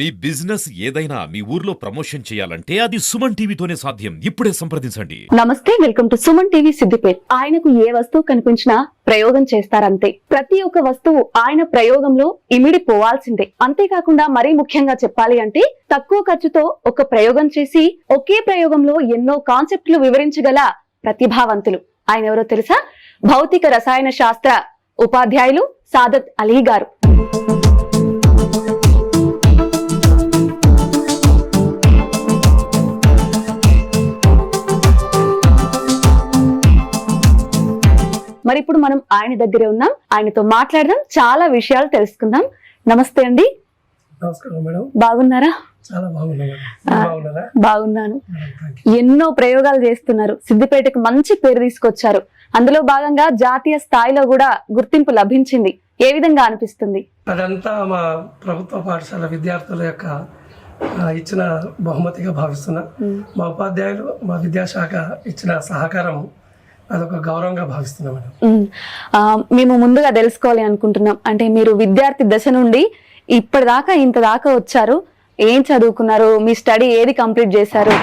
మీ business ఏదైనా మీ ఊర్లో promotion చేయాలంటే అది సుమన్ టీవీతోనే సాధ్యం. ఇప్పుడే సంప్రదించండి. నమస్తే welcome to Suman TV Siddipet. ఆయనకు ఏ వస్తువు కనిపించినా ప్రయోగం చేస్తారంతే. ప్రతి ఒక్క వస్తువు ఆయన ప్రయోగంలో ఇమిడి పోవాల్సిందే. అంతేకాకుండా మరీ ముఖ్యంగా చెప్పాలి అంటే తక్కువ ఖర్చుతో ఒక ప్రయోగం చేసి ఒకే ప్రయోగంలో ఎన్నో కాన్సెప్ట్లు వివరించగల ప్రతిభావంతులు. ఆయన ఎవరో తెలుసా? భౌతిక రసాయన శాస్త్ర ఉపాధ్యాయులు సాదత్ అలీ గారు. మరి ఇప్పుడు మనం ఆయన దగ్గరే ఉన్నాం. ఆయనతో మాట్లాడదాం. చాలా విషయాలు తెలుసుకుందాం. నమస్తే అండి. నమస్కారం మేడం. బాగున్నారా? చాలా బాగున్నాను. ఎన్నో ప్రయోగాలు చేస్తున్నారు. సిద్దిపేటకు మంచి పేరు తీసుకొచ్చారు. అందులో భాగంగా జాతీయ స్థాయిలో కూడా గుర్తింపు లభించింది. ఏ విధంగా అనిపిస్తుంది? అదంతా మా ప్రభుత్వ పాఠశాల విద్యార్థుల యొక్క ఇచ్చిన బహుమతిగా భావిస్తున్నా. మా ఉపాధ్యాయులు మా విద్యాశాఖ ఇచ్చిన సహకారం అదొక గౌరవంగా భావిస్తున్నా మేడం. మేము. ముందుగా తెలుసుకోవాలి అనుకుంటున్నాం. అంటే మీరు విద్యార్థి దశ నుండి ఇప్పటిదాకా ఇంత దాకా వచ్చారు. ఏం చదువుకున్నారు? మీ స్టడీ ఏది కంప్లీట్ చేశారు?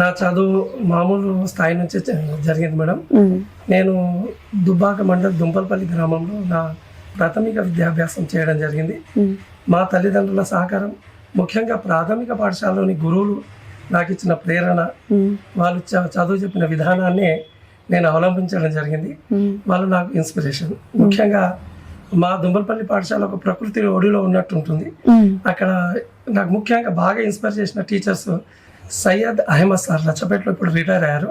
నా చదువు మామూలు స్థాయి నుంచి జరిగింది మేడం. నేను దుబ్బాక మండల్ దుంపల్పల్లి గ్రామంలో నా ప్రాథమిక విద్యాభ్యాసం చేయడం జరిగింది. మా తల్లిదండ్రుల సహకారం ముఖ్యంగా ప్రాథమిక పాఠశాలలోని గురువులు నాకు ఇచ్చిన ప్రేరణ వాళ్ళు చదువు చెప్పిన విధానాన్ని నేను అవలంబించడం జరిగింది. వాళ్ళు నాకు ఇన్స్పిరేషన్ ముఖ్యంగా మా దుంబలపల్లి పాఠశాల ఒక ప్రకృతి ఒడిలో ఉన్నట్టు ఉంటుంది. అక్కడ నాకు ముఖ్యంగా బాగా ఇన్స్పైర్ చేసిన టీచర్స్ సయ్యద్ అహ్మద్ సార్ లచ్చపేటలో ఇప్పుడు రిటైర్ అయ్యారు.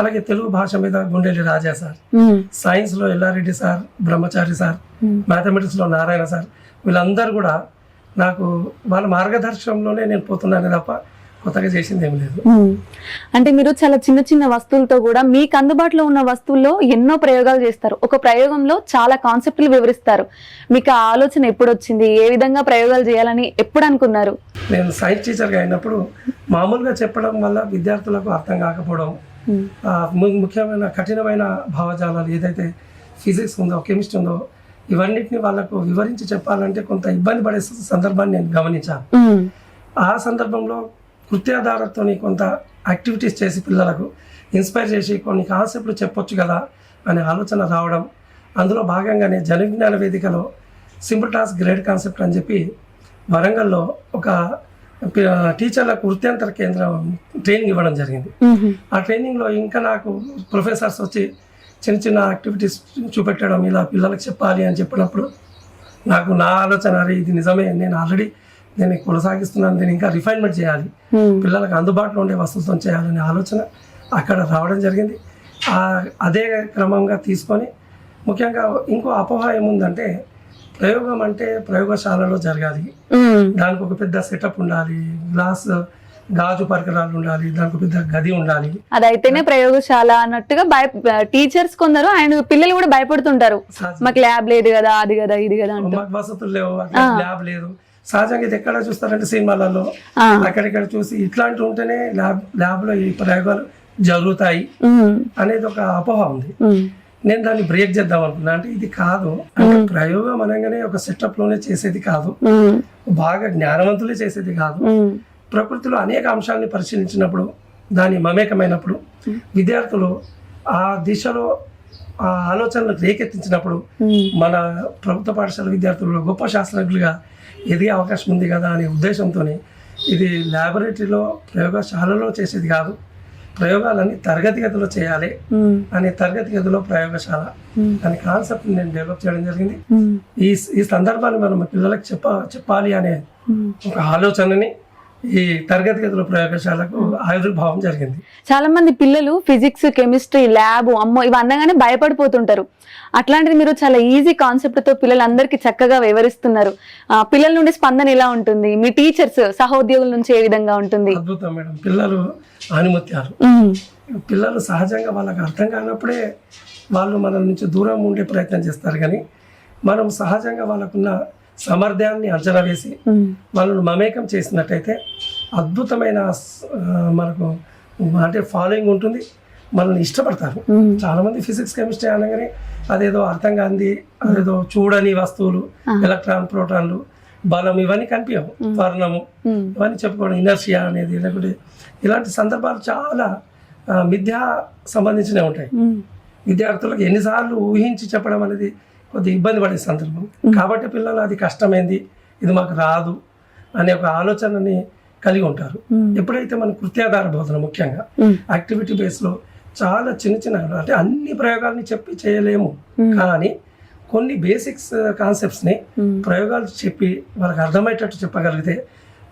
అలాగే తెలుగు భాష మీద గుండెలి రాజా సార్ ఉమ్, సైన్స్లో Yellareddy sir Brahmachari sir um. మ్యాథమెటిక్స్లో నారాయణ సార్ వీళ్ళందరూ కూడా నాకు వాళ్ళ మార్గదర్శనంలోనే నేను పోతున్నానే తప్ప కొత్తగా చేసింది ఏం లేదు. అంటే మీరు చాలా చిన్న చిన్న వస్తువులతో కూడా మీకు అందుబాటులో ఉన్న వస్తువుల్లో ఎన్నో ప్రయోగాలు చేస్తారు. ఒక ప్రయోగంలో చాలా కాన్సెప్ట్లు వివరిస్తారు. మీకు ఆ ఆలోచన ఎప్పుడు వచ్చింది ఏ విధంగా ప్రయోగాలు చేయాలని ఎప్పుడు అనుకున్నారు? నేను సైన్స్ టీచర్గా అయినప్పుడు మామూలుగా చెప్పడం వల్ల విద్యార్థులకు అర్థం కాకపోవడం ముఖ్యమైన కఠినమైన భావజాలాలు ఏదైతే ఫిజిక్స్ ఉందో కెమిస్ట్రీ ఉందో ఇవన్నిటిని వాళ్ళకు వివరించి చెప్పాలంటే కొంత ఇబ్బంది పడే సందర్భాన్ని నేను గమనించాను. ఆ సందర్భంలో కృత్యాధారతో కొంత యాక్టివిటీస్ చేసి పిల్లలకు ఇన్స్పైర్ చేసి కొన్ని కాన్సెప్ట్లు చెప్పొచ్చు కదా అనే ఆలోచన రావడం. అందులో భాగంగానే జన విజ్ఞాన వేదికలో సింపుల్ టాస్క్ గ్రేడ్ కాన్సెప్ట్ అని చెప్పి వరంగల్లో ఒక టీచర్లకు వృత్యంతర కేంద్రం ట్రైనింగ్ ఇవ్వడం జరిగింది. ఆ ట్రైనింగ్లో ఇంకా నాకు ప్రొఫెసర్స్ వచ్చి చిన్న చిన్న యాక్టివిటీస్ చూపెట్టడం ఇలా పిల్లలకు చెప్పాలి అని చెప్పినప్పుడు నాకు నా ఆలోచన అరే ఇది నిజమే నేను ఆల్రెడీ నేను కొనసాగిస్తున్నాను దీన్ని ఇంకా రిఫైన్మెంట్ చేయాలి. ఉమ్, పిల్లలకు అందుబాటులో ఉండే వస్తువులతో చేయాలనే ఆలోచన అక్కడ రావడం జరిగింది. ఆ అదే క్రమంగా తీసుకొని ముఖ్యంగా ఇంకో అపోహ ఏముందంటే ప్రయోగం అంటే ప్రయోగశాలలో జరగాలి. ఉమ్, దానికి ఒక పెద్ద సెటప్ ఉండాలి. గ్లాస్ గాజు పరికరాలు ఉండాలి. దానికి పెద్ద గది ఉండాలి. అదైతేనే ప్రయోగశాల అన్నట్టుగా భయ టీచర్స్ కొందరు ఆయన పిల్లలు కూడా భయపడుతుంటారు. మాకు ల్యాబ్ లేదు కదా అది కదా ఇది కదా వసతులు లేవు. ల్యాబ్ లేదు. సహజంగా ఇది ఎక్కడ చూస్తారంటే సినిమాలలో. అక్కడిక్కడ చూసి ఇట్లాంటివి ఉంటేనే ల్యాబ్ ల్యాబ్లో ఈ ప్రయోగాలు జరుగుతాయి అనేది ఒక అపోహ ఉంది. నేను దాన్ని బ్రేక్ చేద్దాం అనుకున్నా. అంటే ఇది కాదు. అంటే ప్రయోగం అనగానే ఒక సెటప్లోనే చేసేది కాదు. బాగా జ్ఞానవంతులే చేసేది కాదు. ప్రకృతిలో అనేక అంశాలని పరిశీలించినప్పుడు దాని మమేకమైనప్పుడు విద్యార్థులు ఆ దిశలో ఆ ఆలోచనలు రేకెత్తించినప్పుడు మన ప్రభుత్వ పాఠశాల విద్యార్థులు గొప్ప శాస్త్రజ్ఞులుగా ఎదిగే అవకాశం ఉంది కదా అనే ఉద్దేశంతో ఇది ల్యాబొరేటరీలో ప్రయోగశాలలో చేసేది కాదు. ప్రయోగాలన్నీ తరగతి గదిలో చేయాలి అనే తరగతి గదిలో ప్రయోగశాల అనే కాన్సెప్ట్ నేను డెవలప్ చేయడం జరిగింది. ఈ ఈ సందర్భాన్ని మనం పిల్లలకు చెప్ప చెప్పాలి అనే. ఒక ఆలోచనని ఈ తరగతి గదిలో ప్రయోగశాలకు ఆవిర్భావం జరిగింది. చాలా మంది పిల్లలు ఫిజిక్స్ కెమిస్ట్రీ ల్యాబ్ అమ్మో ఇవి అనగానే భయపడిపోతుంటారు. అట్లాంటిది మీరు చాలా ఈజీ కాన్సెప్ట్తో పిల్లలందరికీ చక్కగా వివరిస్తున్నారు. పిల్లల నుండి స్పందన ఎలా ఉంటుంది? మీ టీచర్స్ సహోద్యోగుల నుంచి ఏ విధంగా ఉంటుంది? అద్భుతం మేడం. పిల్లలు ఆనిముత్యాలు. పిల్లలు సహజంగా వాళ్ళకి అర్థం కానప్పుడే వాళ్ళు మన నుంచి దూరం ఉండే ప్రయత్నం చేస్తారు కానీ మనం సహజంగా వాళ్ళకున్న సామర్థ్యాన్ని అంచనా వేసి వాళ్ళను మమేకం చేసినట్టయితే అద్భుతమైన మనకు అంటే ఫాలోయింగ్ ఉంటుంది. మనల్ని ఇష్టపడతారు. ఉమ్, చాలా మంది ఫిజిక్స్ కెమిస్ట్రీ అనగానే అదేదో అర్థం కాంది అదేదో చూడని వస్తువులు ఎలక్ట్రాన్ ప్రోటాన్లు బలం ఇవన్నీ కనిపించవు. వర్ణము ఇవన్నీ చెప్పుకోవడం ఇనర్షియా అనేది లేకుంటే ఇలాంటి సందర్భాలు చాలా మిథ్యా సంబంధించినవి ఉంటాయి. విద్యార్థులకు ఎన్నిసార్లు ఊహించి చెప్పడం అనేది కొద్దిగా ఇబ్బంది పడే సందర్భం. కాబట్టి పిల్లలు అది కష్టమైంది ఇది మాకు రాదు అనే ఒక ఆలోచనని కలిగి ఉంటారు. ఎప్పుడైతే మన కృత్యాధార బోధన ముఖ్యంగా యాక్టివిటీ బేస్లో చాలా చిన్న చిన్న అంటే అన్ని ప్రయోగాల్ని చెప్పి చేయలేము. కానీ కొన్ని బేసిక్స్ కాన్సెప్ట్స్ని ప్రయోగాలు చెప్పి వాళ్ళకి అర్థమయ్యేటట్టు చెప్పగలిగితే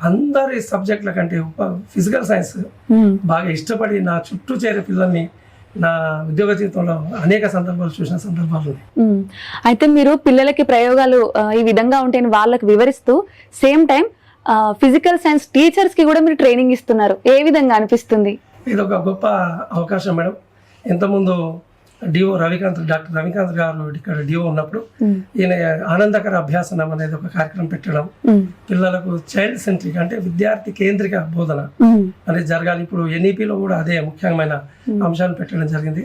అందరి సబ్జెక్టుల కంటే ఫిజికల్ సైన్స్ బాగా ఇష్టపడి నా చుట్టూ చేరే పిల్లల్ని నా ఉద్యోగ జీవితంలో అనేక సందర్భాలు చూసిన సందర్భాలు ఉన్నాయి. అయితే మీరు పిల్లలకి ప్రయోగాలు ఈ విధంగా ఉంటాయని వాళ్ళకి వివరిస్తూ సేమ్ టైం ఫిజికల్ సైన్స్ టీచర్స్కి కూడా మీరు ట్రైనింగ్ ఇస్తున్నారు. ఏ విధంగా అనిపిస్తుంది? ఇది ఒక గొప్ప అవకాశం మేడం. ఇంతకుముందు డిఓ రవికాంత్ డాక్టర్ రవికాంత్ గారు ఇక్కడ డిఓ ఉన్నప్పుడు ఈయన ఆనందకర అభ్యాసనం అనేది ఒక కార్యక్రమం పెట్టడం. పిల్లలకు చైల్డ్ సెంట్రిక్ అంటే విద్యార్థి కేంద్రిక బోధన అనేది జరగాలి. ఇప్పుడు ఎన్ఈపిలో కూడా అదే ముఖ్యమైన అంశాలు పెట్టడం జరిగింది.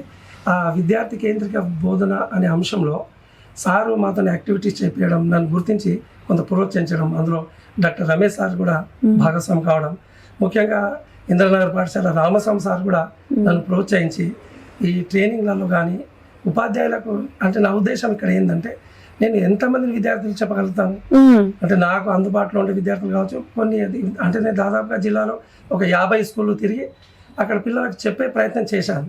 ఆ విద్యార్థి కేంద్రిక బోధన అనే అంశంలో సారు మాతో యాక్టివిటీస్ చేపించడం నన్ను గుర్తించి కొంత ప్రోత్సహించడం అందులో డాక్టర్ రమేష్ సార్ కూడా భాగస్వామి కావడం. ముఖ్యంగా ఇంద్రనగర్ పాఠశాల రామస్వామి సార్ కూడా నన్ను ప్రోత్సహించి ఈ ట్రైనింగ్లలో కానీ ఉపాధ్యాయులకు అంటే నా ఉద్దేశం ఇక్కడ ఏంటంటే నేను ఎంతమంది విద్యార్థులు చెప్పగలుగుతాను? అంటే నాకు అందుబాటులో ఉండే విద్యార్థులు కావచ్చు కొన్ని అంటే నేను దాదాపుగా జిల్లాలో ఒక యాభై స్కూళ్ళు తిరిగి అక్కడ పిల్లలకు చెప్పే ప్రయత్నం చేశాను.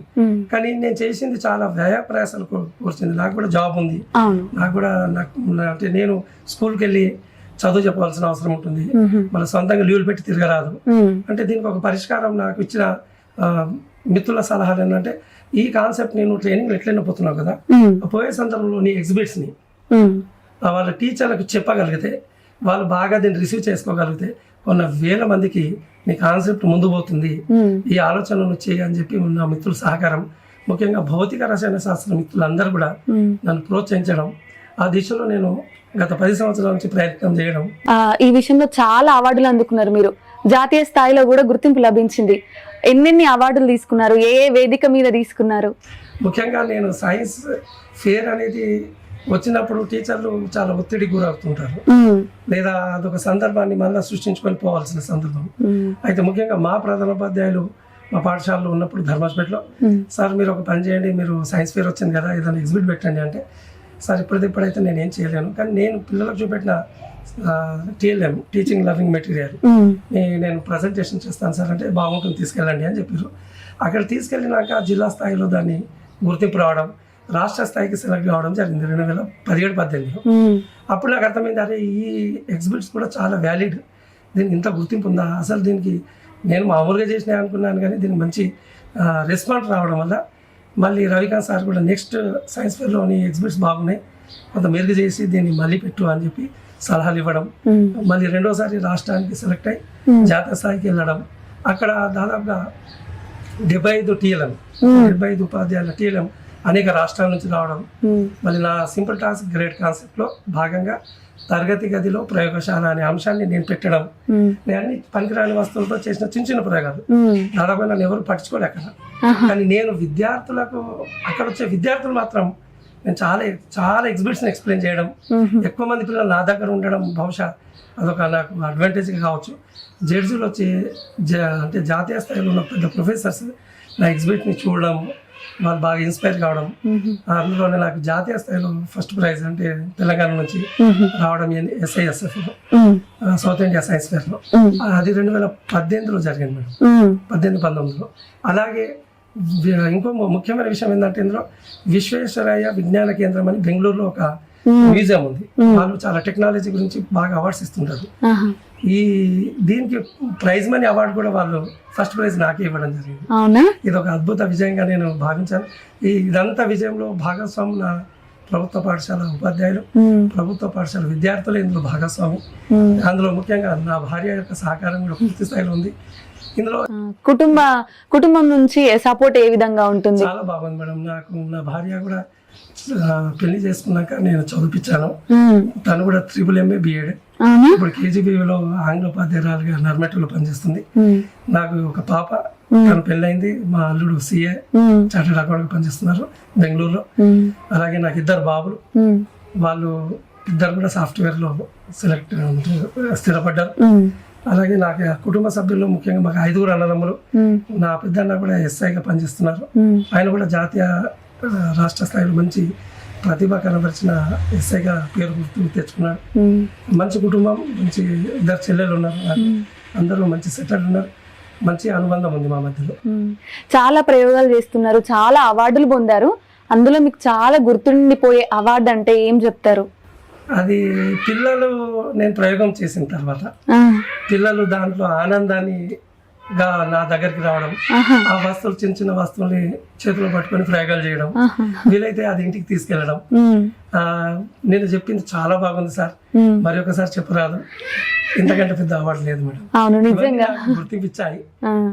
కానీ నేను చేసింది చాలా వ్యయ ప్రయాసాలు కూర్చుంది నాకు కూడా జాబ్ ఉంది. నాకు కూడా నాకు అంటే నేను స్కూల్కి వెళ్ళి చదువు చెప్పవలసిన అవసరం ఉంటుంది. మన సొంతంగా లీవ్లు పెట్టి తిరగరాదు. అంటే దీనికి ఒక పరిష్కారం నాకు ఇచ్చిన మిత్రుల సలహాలు ఏంటంటే ఈ కాన్సెప్ట్ నేను ట్రైనింగ్ ఎట్లయినా పోతున్నావు కదా పోయే సందర్భంలో నీ ఎగ్జిబిట్స్ని ఉమ్, ఆ వాళ్ళ టీచర్లకు చెప్పగలిగితే వాళ్ళు బాగా దీన్ని రిసీవ్ చేసుకోగలిగితే కొన్ని వేల మందికి నీ కాన్సెప్ట్ ముందు పోతుంది. ఈ ఆలోచనను చేయి అని చెప్పి నా మిత్రుల సహకారం ముఖ్యంగా భౌతిక రసాయన శాస్త్ర మిత్రులందరూ కూడా. నన్ను ప్రోత్సహించడం ఆ దిశలో నేను గత పది సంవత్సరాల నుంచి ప్రయత్నం చేయడం. ఈ విషయంలో చాలా అవార్డులు అందుకున్నారు మీరు. జాతీయ స్థాయిలో కూడా గుర్తింపు లభించింది. ఎన్నెన్ని అవార్డులు తీసుకున్నారు? ఏ ఏ వేదిక మీద తీసుకున్నారు? ముఖ్యంగా నేను సైన్స్ ఫేర్ అనేది వచ్చినప్పుడు టీచర్లు చాలా ఒత్తిడికి గురవుతుంటారు. లేదా అదొక సందర్భాన్ని మళ్ళీ సృష్టించుకొని పోవాల్సిన సందర్భం. అయితే ముఖ్యంగా మా ప్రధానోపాధ్యాయులు మా పాఠశాలలో ఉన్నప్పుడు ధర్మాజ్పేటలో ఉమ్, సార్ మీరు ఒక పని చేయండి మీరు సైన్స్ ఫేర్ వచ్చింది కదా ఏదైనా ఎగ్జిబిట్ పెట్టండి అంటే సార్ ఇప్పటికిప్పుడైతే నేను ఏం చేయలేను. కానీ నేను పిల్లలకు చూపెట్టిన టీఎల్ఎం టీచింగ్ లర్నింగ్ మెటీరియల్ నేను ప్రజెంటేషన్ చేస్తాను సార్ అంటే బాగుంటుంది తీసుకెళ్ళండి అని చెప్పారు. అక్కడ తీసుకెళ్ళినాక జిల్లా స్థాయిలో దాన్ని గుర్తింపు రావడం రాష్ట్ర స్థాయికి సెలెక్ట్ కావడం జరిగింది రెండు వేల పదిహేడు పద్దెనిమిదిలో. ఉమ్, అప్పుడు నాకు అర్థమైంది అరే ఈ ఎగ్జిబిట్స్ కూడా చాలా వ్యాలిడ్ దీనికి ఇంత గుర్తింపు ఉందా? అసలు దీనికి నేను మామూలుగా చేసినా అనుకున్నాను కానీ దీనికి మంచి రెస్పాన్స్ రావడం వల్ల మళ్ళీ రవికాంత్ సార్ కూడా నెక్స్ట్ సైన్స్ ఫేర్లోని ఎగ్జిబిట్స్ బాగున్నాయి. కొంత మెరుగు చేసి దీన్ని మళ్ళీ పెట్టు అని చెప్పి సలహాలు ఇవ్వడం. మళ్ళీ రెండోసారి రాష్ట్రానికి సెలెక్ట్ అయ్యి Hmm. జాతీయ స్థాయికి వెళ్ళడం. అక్కడ దాదాపుగా డెబ్బై ఐదు టీఎల్ఎం డెబ్బై ఐదు ఉపాధ్యాయుల టీఎల్ఎం అనేక రాష్ట్రాల నుంచి రావడం. మళ్ళీ నా సింపుల్ టాస్క్ గ్రేట్ కాన్సెప్ట్లో భాగంగా తరగతి గదిలో ప్రయోగశాల అనే అంశాన్ని నేను పెట్టడం. నేను పనికిరాని వస్తువులతో చేసిన చిన్న చిన్న ప్రయోగాలు. దాదాపు నన్ను ఎవరు పట్టించుకోలే అక్కడ. కానీ నేను విద్యార్థులకు అక్కడ వచ్చే విద్యార్థులు మాత్రం నేను చాలా చాలా ఎగ్జిబిట్స్ని ఎక్స్ప్లెయిన్ చేయడం ఎక్కువ మంది పిల్లలు నా దగ్గర ఉండడం బహుశా అదొక నాకు అడ్వాంటేజ్గా కావచ్చు. జడ్జీలు వచ్చి అంటే జాతీయ స్థాయిలో ఉన్న పెద్ద ప్రొఫెసర్స్ నా ఎగ్జిబిట్ని చూడడం వాళ్ళు బాగా ఇన్స్పైర్ కావడం అందులోనే నాకు జాతీయ స్థాయిలో ఫస్ట్ ప్రైజ్ అంటే తెలంగాణ నుంచి రావడం ఎస్ఐఎస్ఎఫ్ సౌత్ ఇండియా సైన్స్ ఫేర్లో అది రెండు వేల పద్దెనిమిదిలో జరిగింది మేడం. పద్దెనిమిది పంతొమ్మిదిలో. అలాగే ఇంకో ముఖ్యమైన విషయం ఏంటంటే ఇందులో విశ్వేశ్వరయ్య విజ్ఞాన కేంద్రం అని బెంగళూరులో ఒక మ్యూజియం ఉంది. వాళ్ళు చాలా టెక్నాలజీ గురించి బాగా అవార్డ్స్ ఇస్తుంటారు. ఈ దీనికి ప్రైజ్ మనీ అవార్డు కూడా వాళ్ళు ఫస్ట్ ప్రైజ్ నాకే ఇవ్వడం జరిగింది. ఇది ఒక అద్భుత విజయంగా నేను భావించాను. ఈ ఇదంతా విజయంలో భాగస్వామి నా ప్రభుత్వ పాఠశాల ఉపాధ్యాయులు ప్రభుత్వ పాఠశాల విద్యార్థులు ఇందులో భాగస్వామి. అందులో ముఖ్యంగా నా భార్య యొక్క సహకారం కూడా పూర్తి స్థాయిలో ఉంది. ఇందులో కుటుంబ కుటుంబం నుంచి సపోర్ట్ ఏ విధంగా ఉంటుంది? చాలా బాగుంది మేడం. నాకు నా భార్య కూడా పెళ్ళి చేసుకున్నాక నేను చదివిపించాను. ఉమ్, తను కూడా త్రిపుల్ ఎంఏ బిఎడ్ ఇప్పుడు కేజీబీలో ఆంగ్లోపాధ్యాయురాలుగా నర్మెటలో పనిచేస్తుంది. నాకు ఒక పాప. తన పెళ్ళైంది. మా అల్లుడు సిఏ చార్టెడ్ అకౌంట్గా పనిచేస్తున్నారు బెంగళూరులో. అలాగే నాకు ఇద్దరు బాబులు. వాళ్ళు ఇద్దరు కూడా సాఫ్ట్వేర్లో సెలెక్ట్ స్థిరపడ్డారు. అలాగే నాకు కుటుంబ సభ్యుల్లో ముఖ్యంగా మాకు ఐదుగురు అన్నదమ్ములు నా పెద్దన్న కూడా ఎస్ఐగా పనిచేస్తున్నారు. ఆయన కూడా జాతీయ రాష్ట్ర స్థాయిలో మంచి ప్రతిభ కనబరిచిన ఎస్ఐగా పేరు గుర్తు తెచ్చుకున్నాడు. మంచి కుటుంబం మంచి ఇద్దరు చెల్లెలు ఉన్నారు. అందరూ మంచి సెటిల్ ఉన్నారు. మంచి అనుబంధం ఉంది మా మధ్యలో. చాలా ప్రయోగాలు చేస్తున్నారు చాలా అవార్డులు పొందారు. అందులో మీకు చాలా గుర్తుండిపోయే అవార్డు అంటే ఏం చెప్తారు? అది పిల్లలు నేను ప్రయోగం చేసిన తర్వాత పిల్లలు దాంట్లో ఆనందాన్ని గా నా దగ్గరికి రావడం ఆ వస్తువులు చిన్న చిన్న వస్తువుల్ని చేతిలో పట్టుకొని ప్రయోగాలు చేయడం. వీలైతే అది ఇంటికి ఆ, నేను చెప్పింది చాలా బాగుంది సార్. మరి ఒకసారి చెప్పరాదు. ఇంతకంటే పెద్ద అవార్డు లేదు మేడం. గుర్తింపు ఇచ్చాయి.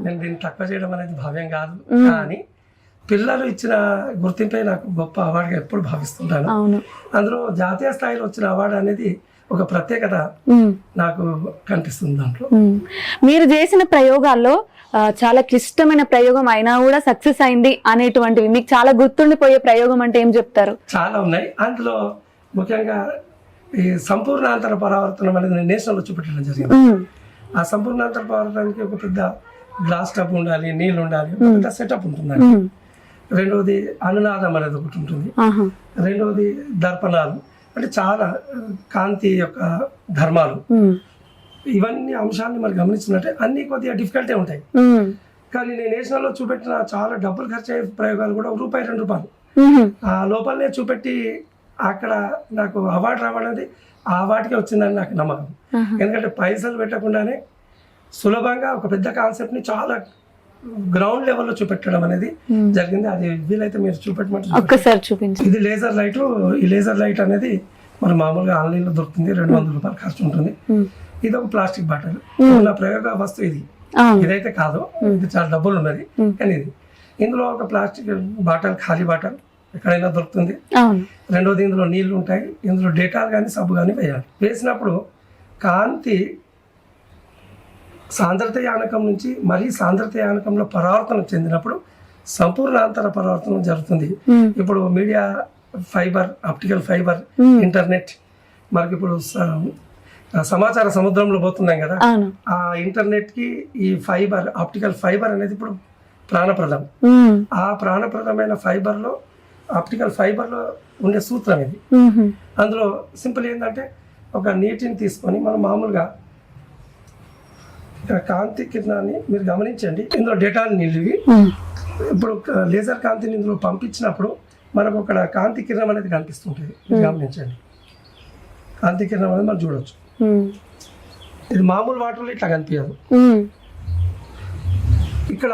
నేను దీన్ని తక్కువ చేయడం అనేది భావ్యం కాదు. కానీ పిల్లలు ఇచ్చిన గుర్తింపే నాకు గొప్ప అవార్డుగా ఎప్పుడు భావిస్తుంటాను. అందులో జాతీయ స్థాయిలో వచ్చిన అవార్డు అనేది ఒక ప్రత్యేకత నాకు కనిపిస్తుంది దాంట్లో. మీరు చేసిన ప్రయోగాల్లో చాలా క్లిష్టమైన ప్రయోగం అయినా కూడా సక్సెస్ అయింది అనేటువంటివి. మీకు చాలా గుర్తుండిపోయే ప్రయోగం అంటే ఏం చెప్తారు? చాలా ఉన్నాయి. అందులో ముఖ్యంగా ఈ సంపూర్ణాంతర పరావర్తనం అనేది నేషనల్లో చూపెట్టడం జరిగింది. ఆ సంపూర్ణాంతర పరావర్తనానికి ఒక పెద్ద గ్లాస్ టబ్ ఉండాలి నీళ్ళు ఉండాలి ఒక పెద్ద సెటప్ ఉంటుంది మ్మ్. రెండవది అనునాదం అనేది ఒకటి ఉంటుంది. రెండవది దర్పణాలు. అంటే చాలా కాంతి యొక్క ధర్మాలు. ఇవన్నీ అంశాన్ని మనం గమనించినట్టే అన్ని కొద్దిగా డిఫికల్టే ఉంటాయి. కానీ నేను నేషనల్లో చూపెట్టిన చాలా డబ్బులు ఖర్చు అయ్యే ప్రయోగాలు కూడా ఒక రూపాయి రెండు రూపాయలు. ఆ లోపలనే చూపెట్టి అక్కడ నాకు అవార్డు రావడం అనేది ఆ అవార్డుకే వచ్చిందని నాకు నమ్మకం. ఎందుకంటే పైసలు పెట్టకుండానే సులభంగా ఒక పెద్ద కాన్సెప్ట్ని చాలా గ్రౌండ్ లెవెల్లో చూపెట్టడం అనేది. జరిగింది. అది వీలైతే మీరు చూపెట్టమంటే. ఒక్కసారి చూపించు. ఇది లేజర్ లైట్ ఈ లేజర్ లైట్ అనేది మన మామూలుగా ఆన్లైన్లో దొరుకుతుంది. రెండు వందల రూపాయలు ఖర్చు ఉంటుంది. ఇది ఒక ప్లాస్టిక్ బాటిల్. నా ప్రయోగ వస్తువు ఇది. ఇదైతే కాదు ఇది చాలా డబ్బులు ఉన్నది. కానీ ఇది. ఇందులో ఒక ప్లాస్టిక్ బాటిల్ ఖాళీ బాటిల్ ఎక్కడైనా దొరుకుతుంది. రెండోది ఇందులో నీళ్ళు ఉంటాయి. ఇందులో డేటాలు కానీ సబ్బు కానీ వేయాలి. వేసినప్పుడు కాంతి సాంద్రత యానకం నుంచి మరీ సాంద్రత యానకంలో పరావర్తనం చెందినప్పుడు సంపూర్ణాంతర పరావర్తనం జరుగుతుంది. ఇప్పుడు media fibre optical fibre. Internet మనకి ఇప్పుడు సమాచార సముద్రంలో పోతున్నాం కదా ఆ ఇంటర్నెట్కి ఈ ఫైబర్ ఆప్టికల్ ఫైబర్ అనేది ఇప్పుడు ప్రాణప్రదం. ఆ ప్రాణప్రదమైన ఫైబర్లో ఆప్టికల్ ఫైబర్లో ఉండే సూత్రం ఇది. అందులో సింపుల్ ఏంటంటే ఒక నీటిని తీసుకొని మనం మామూలుగా ఇక్కడ కాంతి కిరణాన్ని మీరు గమనించండి. ఇందులో డేటాలు నిలివి. ఇప్పుడు లేజర్ కాంతిని ఇందులో పంపించినప్పుడు మనకు అక్కడ కాంతి కిరణం అనేది కనిపిస్తుంటుంది. మీరు గమనించండి. కాంతి కిరణం అనేది మనం చూడొచ్చు. మ్మ్. ఇది మామూలు వాటర్లో ఇట్లా కనిపించదు. ఇక్కడ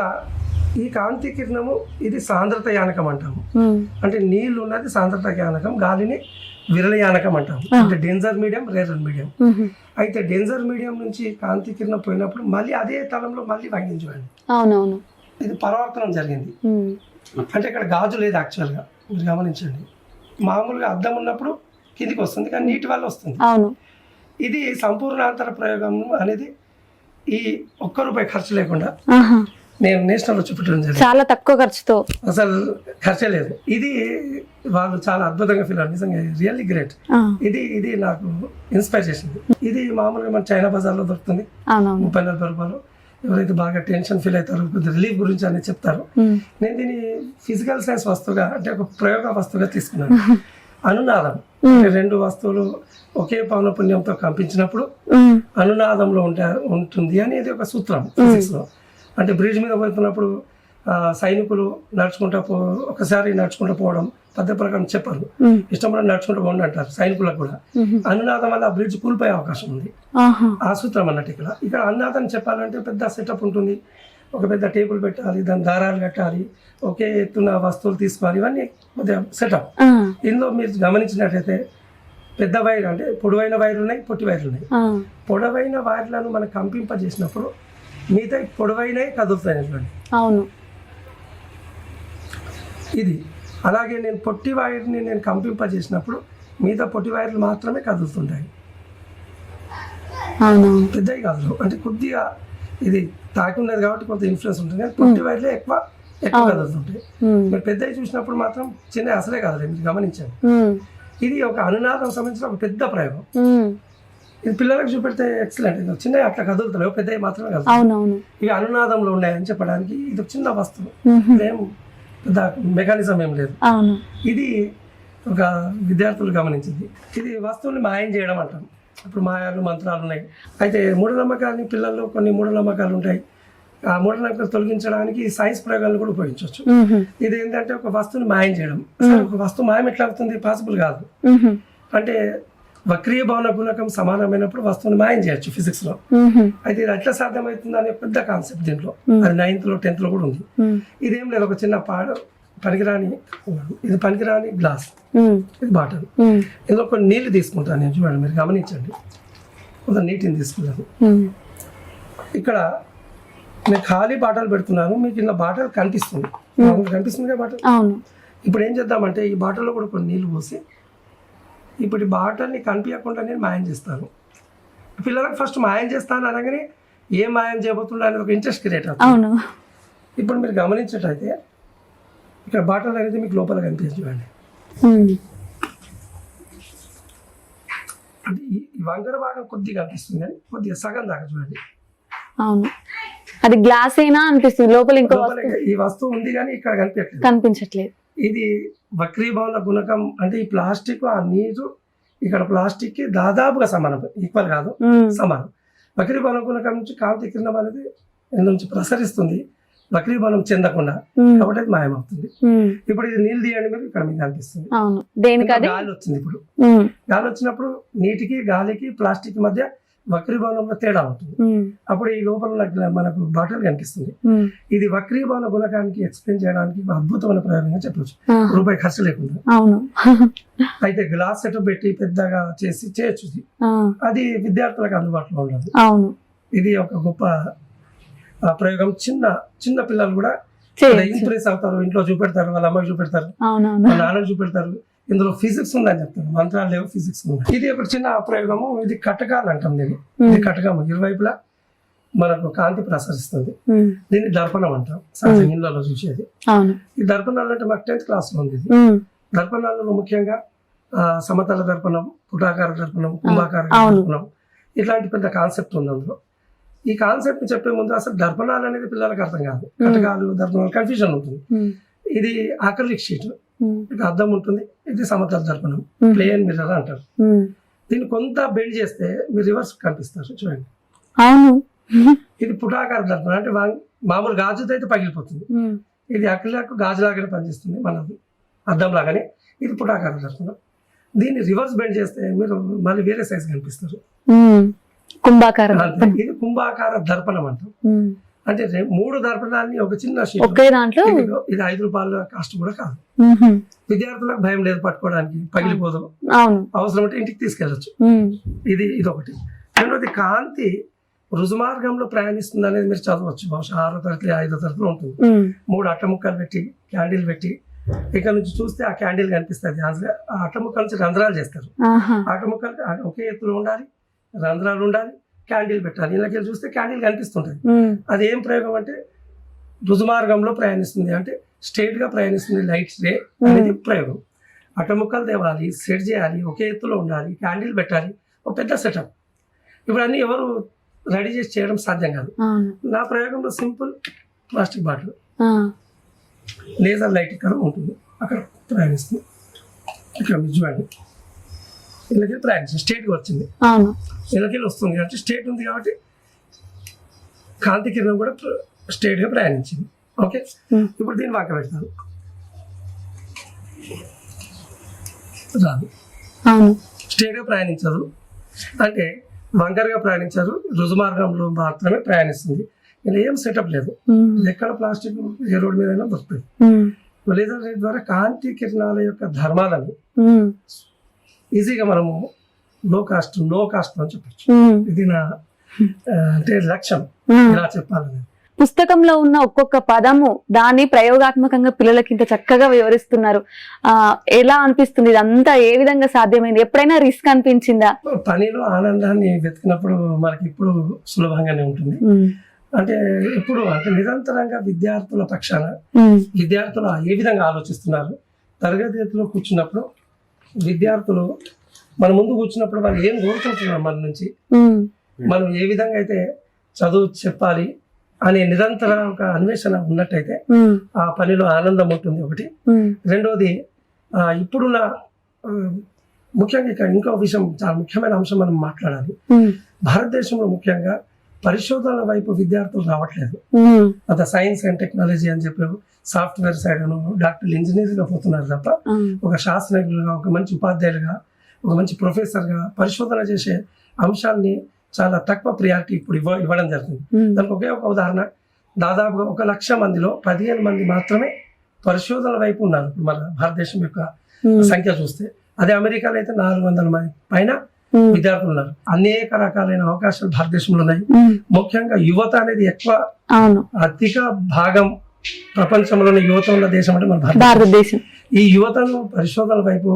ఈ కాంతి కిరణము ఇది సాంద్రత యానకం అంటాము. అంటే నీళ్ళు ఉన్నది సాంద్రత యానకం. గాలిని విరల యానకం అంటాము అంటే డెన్జర్ మీడియం రేరర్ మీడియం. అయితే డెన్జర్ మీడియం నుంచి కాంతి కిరణం పోయినప్పుడు మళ్ళీ అదే తలంలో మళ్ళీ వైండింగ్ చూడండి. అవునవును. ఇది పరావర్తనం జరిగింది. అంటే ఇక్కడ గాజు లేదు యాక్చువల్గా మీరు గమనించండి. మామూలుగా అద్దం ఉన్నప్పుడు కిందికి వస్తుంది కానీ నీటి వల్ల వస్తుంది. అవును. ఇది సంపూర్ణాంతర ప్రయోగం అనేది ఈ ఒక్క రూపాయి ఖర్చు లేకుండా నేను నేషనల్లో చూపెట్టడం జరిగింది. చాలా తక్కువ ఖర్చుతో. అసలు ఖర్చే లేదు. ఇది వాళ్ళు చాలా అద్భుతంగా ఫీల్ అవ్వాలి నిజంగా రియల్లీ గ్రేట్. ఇది ఇది నాకు ఇన్స్పైర్ చేసింది. ఇది మామూలుగా మన చైనా బజార్లో దొరుకుతుంది. ముప్పై నలభై రూపాయలు. ఎవరైతే బాగా టెన్షన్ ఫీల్ అవుతారో కొద్దిగా రిలీఫ్ గురించి అని చెప్తారు. నేను దీన్ని ఫిజికల్ సైన్స్ వస్తువుగా అంటే ఒక ప్రయోగ వస్తువుగా తీసుకున్నాను. అనునాదం. రెండు వస్తువులు ఒకే పౌనపుణ్యంతో కంపించినప్పుడు మ్మ్. అనునాదంలో ఉంటా ఉంటుంది అనేది ఒక సూత్రం ఫిజిక్స్లో. అంటే బ్రిడ్జ్ మీద పోతున్నప్పుడు సైనికులు నడుచుకుంటూ పో ఒకసారి నడుచుకుంటూ పోవడం పద్ధతి ప్రకారం చెప్పరు. ఇష్టం నడుచుకుంటూ పోండి అంటారు సైనికులకు కూడా మ్మ్. అనునాదం వల్ల ఆ బ్రిడ్జ్ కూలిపోయే అవకాశం ఉంది. ఆ సూత్రం అన్నట్టు ఇక్కడ ఇక్కడ అనునాదం చెప్పాలంటే పెద్ద సెటప్ ఉంటుంది ఒక పెద్ద టేబుల్ పెట్టాలి దాని దారాలు కట్టాలి ఒకే ఎత్తున వస్తువులు తీసుకోవాలి ఇవన్నీ కొద్దిగా సెటప్ ఇందులో మీరు గమనించినట్లయితే పెద్ద వైర్ అంటే పొడవైన వైర్లు ఉన్నాయి పొట్టి వైర్లు ఉన్నాయి. పొడవైన వైర్లను మనం కంపింపజేసినప్పుడు మిగతా పొడవైనవి కదులుతాయి చూడండి. అవును. ఇది. అలాగే నేను పొట్టి వైర్ని నేను కంపింపజేసినప్పుడు మిగతా పొట్టి వైర్లు మాత్రమే కదులుతుంటాయి. పెద్దవి కదలవు అంటే కొద్దిగా ఇది తాకి ఉన్నది కాబట్టి కొంత ఇన్ఫ్లుయెన్స్ ఉంటుంది. కానీ పొట్టి వైర్లే ఎక్కువ ఎక్కువ కదులుతుంటాయి. మీరు పెద్దవి చూసినప్పుడు మాత్రం చిన్న అసలే కదలేదు మీరు గమనించండి. ఇది ఒక అనునాదం సంబంధించిన ఒక పెద్ద ప్రయోగం. ఇది పిల్లలకు చూపెడితే ఎక్సలెంట్ ఇది చిన్న అట్లా కదులుతలేవు పెద్దవి మాత్రమే కదులుతాయి అవునవును. ఇవి అనునాదంలో ఉన్నాయని చెప్పడానికి ఇది ఒక చిన్న వస్తువు. ఇదేం పెద్ద మెకానిజం ఏం లేదు. అవును. ఇది ఒక విద్యార్థులు గమనించింది. ఇది వస్తువుని మాయం చేయడం అంటాం. ఇప్పుడు మాయాలు మంత్రాలు ఉన్నాయి. అయితే మూఢనమ్మకాలని పిల్లల్లో కొన్ని మూఢనమ్మకాలు ఉంటాయి. ఆ మూఢనమ్మకాలు తొలగించడానికి సైన్స్ ప్రయోగాలను కూడా ఉపయోగించవచ్చు. ఇది ఏంటంటే ఒక వస్తువుని మాయం చేయడం. ఒక వస్తువు మాయం ఎట్లా అవుతుంది? పాసిబుల్ కాదు. అంటే వక్రీయ భవన గుణకం సమానమైనప్పుడు వస్తువుని మాయం చేయొచ్చు ఫిజిక్స్లో. అయితే ఇది ఎట్లా సాధ్యమవుతుంది అనే పెద్ద కాన్సెప్ట్ దీంట్లో. అది నైన్త్లో టెన్త్లో కూడా ఉంది. ఇదేం లేదు ఒక చిన్న పాడ పనికిరాని ఇది పనికిరాని గ్లాస్ ఇది బాటిల్ ఇందులో కొన్ని నీళ్ళు తీసుకుంటాను నేను చూడండి మీరు గమనించండి. కొంత నీటిని తీసుకున్నాను ఇక్కడ నేను ఖాళీ బాటలు పెడుతున్నాను మీకు ఇలా బాటల్ కనిపిస్తుంది. కనిపిస్తుంది బాటల్ ఇప్పుడు ఏం చేద్దామంటే ఈ బాటల్లో కూడా కొన్ని నీళ్ళు పోసి ఇప్పుడు ఈ బాటల్ని కనిపించకుండా నేను మాయం చేస్తాను. పిల్లలకు ఫస్ట్ మాయం చేస్తాను అనగానే ఏ మాయం చేయబోతున్నా అనేది ఒక ఇంట్రెస్ట్ క్రియేట్ అవుతుంది అవును. ఇప్పుడు మీరు గమనించినట్లయితే ఇక్కడ బాటల్ అనేది మీకు లోపల కనిపించదు చూడండి. అంటే ఈ వంకర భాగం కొద్దిగా కనిపిస్తుంది కానీ కొద్దిగా సగం దాకా చూడండి. అవును. అది గ్లాస్ అయినా అనిపిస్తుంది. లోపల ఇంకో ఈ వస్తువు ఉంది కానీ ఇక్కడ కనిపించట్లేదు. కనిపించట్లేదు. ఇది వక్రీభవన గుణకం అంటే ఈ ప్లాస్టిక్ ఆ నీరు ఇక్కడ ప్లాస్టిక్కి దాదాపుగా సమానం ఈక్వల్ కాదు సమానం. వక్రీభవన గుణకం నుంచి కాంతి కిరణం అనేది నుంచి ప్రసరిస్తుంది వక్రీభవనం చెందకుండా. కాబట్టి అది మాయమవుతుంది. ఇప్పుడు ఇది నీళ్ళు తీయండి మీరు ఇక్కడ మీకు అది గాలి వచ్చింది ఇప్పుడు. గాలి వచ్చినప్పుడు నీటికి గాలికి ప్లాస్టిక్ మధ్య వక్రీభవనంలో తేడా ఉంటుంది ఉమ్, అప్పుడు ఈ లోపల మనకు బాటిల్ కనిపిస్తుంది. ఇది వక్రీభవన గుణకానికి ఎక్స్ప్లెయిన్ చేయడానికి అద్భుతమైన ప్రయోగంగా చెప్పవచ్చు రూపాయి ఖర్చు లేకుండా. అయితే గ్లాస్ సెట్ పెట్టి పెద్దగా చేసి చేయొచ్చు అది విద్యార్థులకు అందుబాటులో ఉండదు. ఇది ఒక గొప్ప ప్రయోగం. చిన్న చిన్న పిల్లలు కూడా ఇంప్రెస్ అవుతారు. ఇంట్లో చూపెడతారు. వాళ్ళ అమ్మకి చూపెడతారు. వాళ్ళ నాన్నకి చూపెడతారు. ఇందులో ఫిజిక్స్ ఉందని చెప్తారు. మంత్రాలు లేవు ఫిజిక్స్ ఉంది ఇది ఒక చిన్న ప్రయోగము. ఇది కటకాలు అంటాం దీన్ని. ఇది కటకము. ఇరువైపులా మనకు కాంతి ప్రసరిస్తుంది. దీన్ని దర్పణం అంటాం. సహజంగా ఇళ్ళలో చూసేది. ఈ దర్పణాలు అంటే మాకు టెన్త్ క్లాస్లో ఉంది దర్పణాలలో ముఖ్యంగా సమతల దర్పణం పుటాకార దర్పణం కుంభాకార. దర్పణం. ఇట్లాంటి పెద్ద కాన్సెప్ట్ ఉంది అందులో. ఈ కాన్సెప్ట్ చెప్పే ముందు అసలు దర్పణాలు అనేది పిల్లలకు అర్థం కాదు. కటకాలు దర్పణాలు కన్ఫ్యూజన్ ఉంటుంది. ఇది ఆక్రిలిక్ షీట్. ఇది అద్దం ఉంటుంది. ఇది సమతల దర్పణం. ప్లేన్ మిర్రర్ అంటారు. దీన్ని కొంత బెండ్ చేస్తే మీరు రివర్స్ కనిపిస్తారు. చూడండి. అవును. ఇది పుటాకార దర్పణం. అంటే మామూలు గాజుతో అయితే పగిలిపోతుంది. ఇది అక్రిలాక్ గాజు లాగానే పనిచేస్తుంది మన అద్దం లాగానే ఇది పుటాకార దర్పణం. దీన్ని రివర్స్ బెండ్ చేస్తే మీరు మళ్ళీ వేరే సైజ్ కనిపిస్తారు. కుంభాకారం. ఇది కుంభాకార దర్పణం అంటాం. ఉమ్, అంటే మూడు దర్పణాలని ఒక చిన్న ఒకే దాంట్లో? ఇది ఐదు రూపాయల కాస్ట్ కూడా కాదు. విద్యార్థులకు భయం లేదు పట్టుకోవడానికి పగిలిపోదు. అవసరం అంటే ఇంటికి తీసుకెళ్ళచ్చు. ఉమ్, ఇది ఇది ఒకటి రెండోది కాంతి రుజుమార్గంలో ప్రయాణిస్తుంది అనేది మీరు చదవచ్చు. బహుశా ఆరో తరగతి ఐదో తరగతిలో ఉంటుంది. మూడు అట్ట ముక్కలు పెట్టి క్యాండిల్ పెట్టి ఇక్కడ నుంచి చూస్తే ఆ క్యాండిల్ కనిపిస్తుంది. ఆ- ఆ అట్ట ముక్కల నుంచి రంధ్రాలు చేస్తారు. ఆహా, అట్ట ముక్కలు ఆ- ఒకే ఎత్తులో ఉండాలి రంధ్రాలు ఉండాలి క్యాండిల్ పెట్టాలి. ఇళ్ళకి చూస్తే క్యాండిల్ కనిపిస్తుంటుంది. అది ఏం ప్రయోగం అంటే రుజుమార్గంలో ప్రయాణిస్తుంది. అంటే స్ట్రైట్గా ప్రయాణిస్తుంది లైట్ రే అనేది ప్రయోగం. అట్ట ముక్కలు తేవాలి సెట్ చేయాలి ఒకే ఎత్తులో ఉండాలి క్యాండిల్ పెట్టాలి ఒక పెద్ద సెటప్. ఇప్పుడు అన్ని ఎవరు రెడీ చేసి చేయడం సాధ్యం కాదు. నా ప్రయోగంలో simple plastic bottle laser light ఇక్కడ ఉంటుంది. అక్కడ ప్రయాణిస్తుంది. ఇక్కడ చూడండి. ఇళ్ళకి ప్రయాణిస్తుంది స్టేట్గా వచ్చింది. అవును. ఇళ్ళకి వస్తుంది కాబట్టి స్టేట్ ఉంది కాబట్టి కాంతి కిరణం కూడా స్ట్రైట్గా ప్రయాణించింది. ఓకే? ఇప్పుడు దీన్ని వాక పెడతాను. రాదు. అవును. స్ట్రైట్గా ప్రయాణించదు అంటే వంకరగా ప్రయాణించదు రుజుమార్గంలో మాత్రమే ప్రయాణిస్తుంది. ఇలా ఏం సెటప్ లేదు. ఎక్కడ ప్లాస్టిక్ ఏ రోడ్డు మీద దొరుకుతుంది లేజర్ లైట్ ద్వారా కాంతి కిరణాల యొక్క ధర్మాలను ఈజీగా మనము లో కాస్ట్ నో కాస్ట్ అని చెప్పచ్చు. ఇది నా అంటే లక్ష్యం. ఇలా చెప్పాలని పుస్తకంలో ఉన్న ఒక్కొక్క పదము దాన్ని ప్రయోగాత్మకంగా పిల్లలకి ఇంత చక్కగా వివరిస్తున్నారు. ఆ ఎలా అనిపిస్తుంది? ఇదంతా ఏ విధంగా సాధ్యమైంది? ఎప్పుడైనా రిస్క్ అనిపించిందా? పనిలో ఆనందాన్ని వెతికినప్పుడు మనకి ఇప్పుడు సులభంగానే ఉంటుంది. అంటే ఇప్పుడు అంటే నిరంతరంగా విద్యార్థుల పక్షాన విద్యార్థులు ఏ విధంగా ఆలోచిస్తున్నారు? తరగతి గదిలో కూర్చున్నప్పుడు విద్యార్థులు మన ముందు కూర్చున్నప్పుడు వాళ్ళు ఏం కోరుకుంటున్నారు మన నుంచి? మనం ఏ విధంగా అయితే చదువు చెప్పాలి అనే నిరంతర ఒక అన్వేషణ ఉన్నట్టయితే ఆ పనిలో ఆనందం ఉంటుంది ఒకటి. రెండోది ఇప్పుడున్న ముఖ్యంగా ఇక్కడ ఇంకో విషయం చాలా ముఖ్యమైన అంశం మనం మాట్లాడాలి. భారతదేశంలో ముఖ్యంగా పరిశోధనల వైపు విద్యార్థులు రావట్లేదు. అంత సైన్స్ అండ్ టెక్నాలజీ అని చెప్పి సాఫ్ట్వేర్ సైడ్ డాక్టర్లు ఇంజనీర్గా పోతున్నారు తప్ప ఒక శాస్త్రజ్ఞులుగా ఒక మంచి ఉపాధ్యాయులుగా ఒక మంచి ప్రొఫెసర్గా పరిశోధన చేసే అంశాన్ని చాలా తక్కువ ప్రియారిటీ ఇప్పుడు ఇవ్వ ఇవ్వడం జరుగుతుంది. ఉమ్, దానికి ఒకే ఒక ఉదాహరణ దాదాపుగా ఒక లక్ష మందిలో పదిహేను మంది మాత్రమే పరిశోధన వైపు ఉన్నారు. ఇప్పుడు మన భారతదేశం యొక్క సంఖ్య చూస్తే అదే అమెరికాలో అయితే నాలుగు వందల మంది పైన విద్యార్థులు ఉన్నారు. అనేక రకాలైన అవకాశాలు భారతదేశంలో ఉన్నాయి. ముఖ్యంగా యువత అనేది ఎక్కువ అధిక భాగం ప్రపంచంలోని యువత ఉన్న దేశం అంటే మన భారత భారతదేశం. ఈ యువతను పరిశోధనల వైపు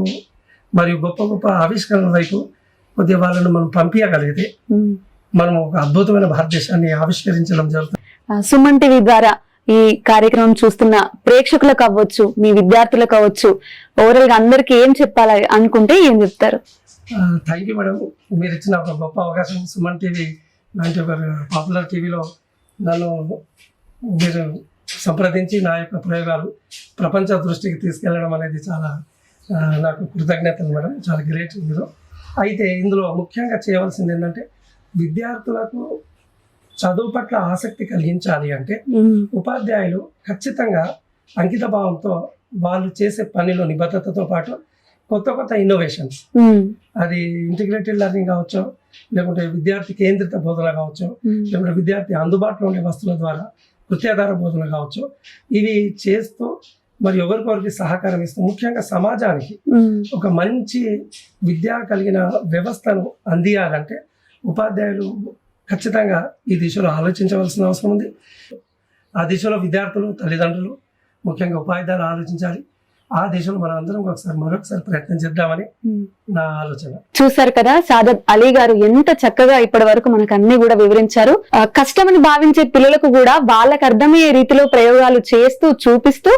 మరియు గొప్ప గొప్ప ఆవిష్కరణల వైపు కొద్దిగా వాళ్ళను మనం పంపించగలిగితే. మనం ఒక అద్భుతమైన భారతదేశాన్ని ఆవిష్కరించడం జరుగుతుంది. సుమన్ టీవీ ద్వారా ఈ కార్యక్రమం చూస్తున్న ప్రేక్షకులకు అవ్వచ్చు మీ విద్యార్థులకు అవ్వచ్చు ఓవరాల్గా అందరికి ఏం చెప్పాలి అనుకుంటే ఏం చెప్తారు? Thank you madam. మీరు ఇచ్చిన ఒక గొప్ప అవకాశం సుమన్ టీవీ లాంటి ఒక పాపులర్ టీవీలో నన్ను మీరు సంప్రదించి నా యొక్క ప్రయోగాలు ప్రపంచ దృష్టికి తీసుకెళ్ళడం అనేది చాలా నాకు కృతజ్ఞతలు మేడం. చాలా గ్రేట్ మీరు అయితే ఇందులో ముఖ్యంగా చేయవలసింది ఏంటంటే విద్యార్థులకు చదువు పట్ల ఆసక్తి కలిగించాలి అంటే ఉపాధ్యాయులు ఖచ్చితంగా అంకిత భావంతో వాళ్ళు చేసే పనిలో నిబద్ధతతో పాటు కొత్త కొత్త ఇన్నోవేషన్స్ అది ఇంటిగ్రేటెడ్ లెర్నింగ్ కావచ్చు లేకుంటే విద్యార్థి కేంద్రిత బోధన కావచ్చు లేకుంటే విద్యార్థి అందుబాటులో ఉండే వస్తువుల ద్వారా కృత్యాధార బోధన కావచ్చు. ఇవి చేస్తూ మరి ఎవరికొరికి సహకారం ఇస్తూ ముఖ్యంగా సమాజానికి ఒక మంచి విద్య కలిగిన వ్యవస్థను అందియాలంటే ఉపాధ్యాయులు ఖచ్చితంగా ఈ దిశలో ఆలోచించవలసిన అవసరం ఉంది. ఆ దిశలో విద్యార్థులు తల్లిదండ్రులు ముఖ్యంగా ఉపాధ్యాయులు ఆలోచించాలి. ఆ దిశలో మనం అందరం ఒకసారి మరొకసారి ప్రయత్నం చేద్దామని. నా ఆలోచన చూసారు కదా సాదత్ అలీ గారు ఎంత చక్కగా ఇప్పటి వరకు మనకు అన్ని కూడా వివరించారు కష్టమని భావించే పిల్లలకు కూడా వాళ్ళకి అర్థమయ్యే రీతిలో ప్రయోగాలు చేస్తూ చూపిస్తూ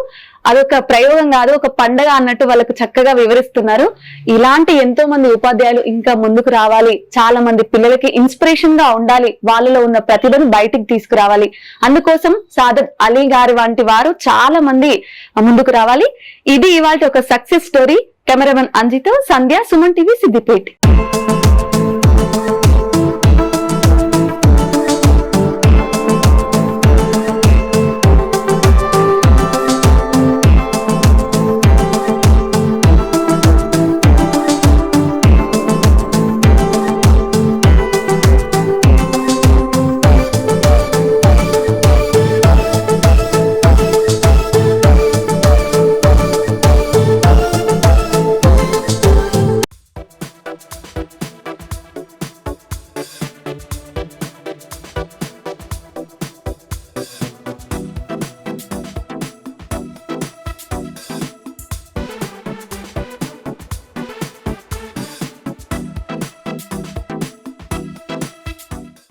అదొక ప్రయోగం కాదు ఒక పండగ అన్నట్టు వాళ్ళకు చక్కగా వివరిస్తున్నారు. ఇలాంటి ఎంతో మంది ఉపాధ్యాయులు ఇంకా ముందుకు రావాలి. చాలా మంది పిల్లలకి ఇన్స్పిరేషన్గా ఉండాలి. వాళ్ళలో ఉన్న ప్రతిభను బయటికి తీసుకురావాలి. అందుకోసం సాదత్ అలీ గారి వంటి వారు చాలా మంది ముందుకు రావాలి. ఇది ఇవాళ ఒక సక్సెస్ స్టోరీ కెమెరామెన్ అంజితో సంధ్య సుమన్ టీవీ సిద్దిపేట్.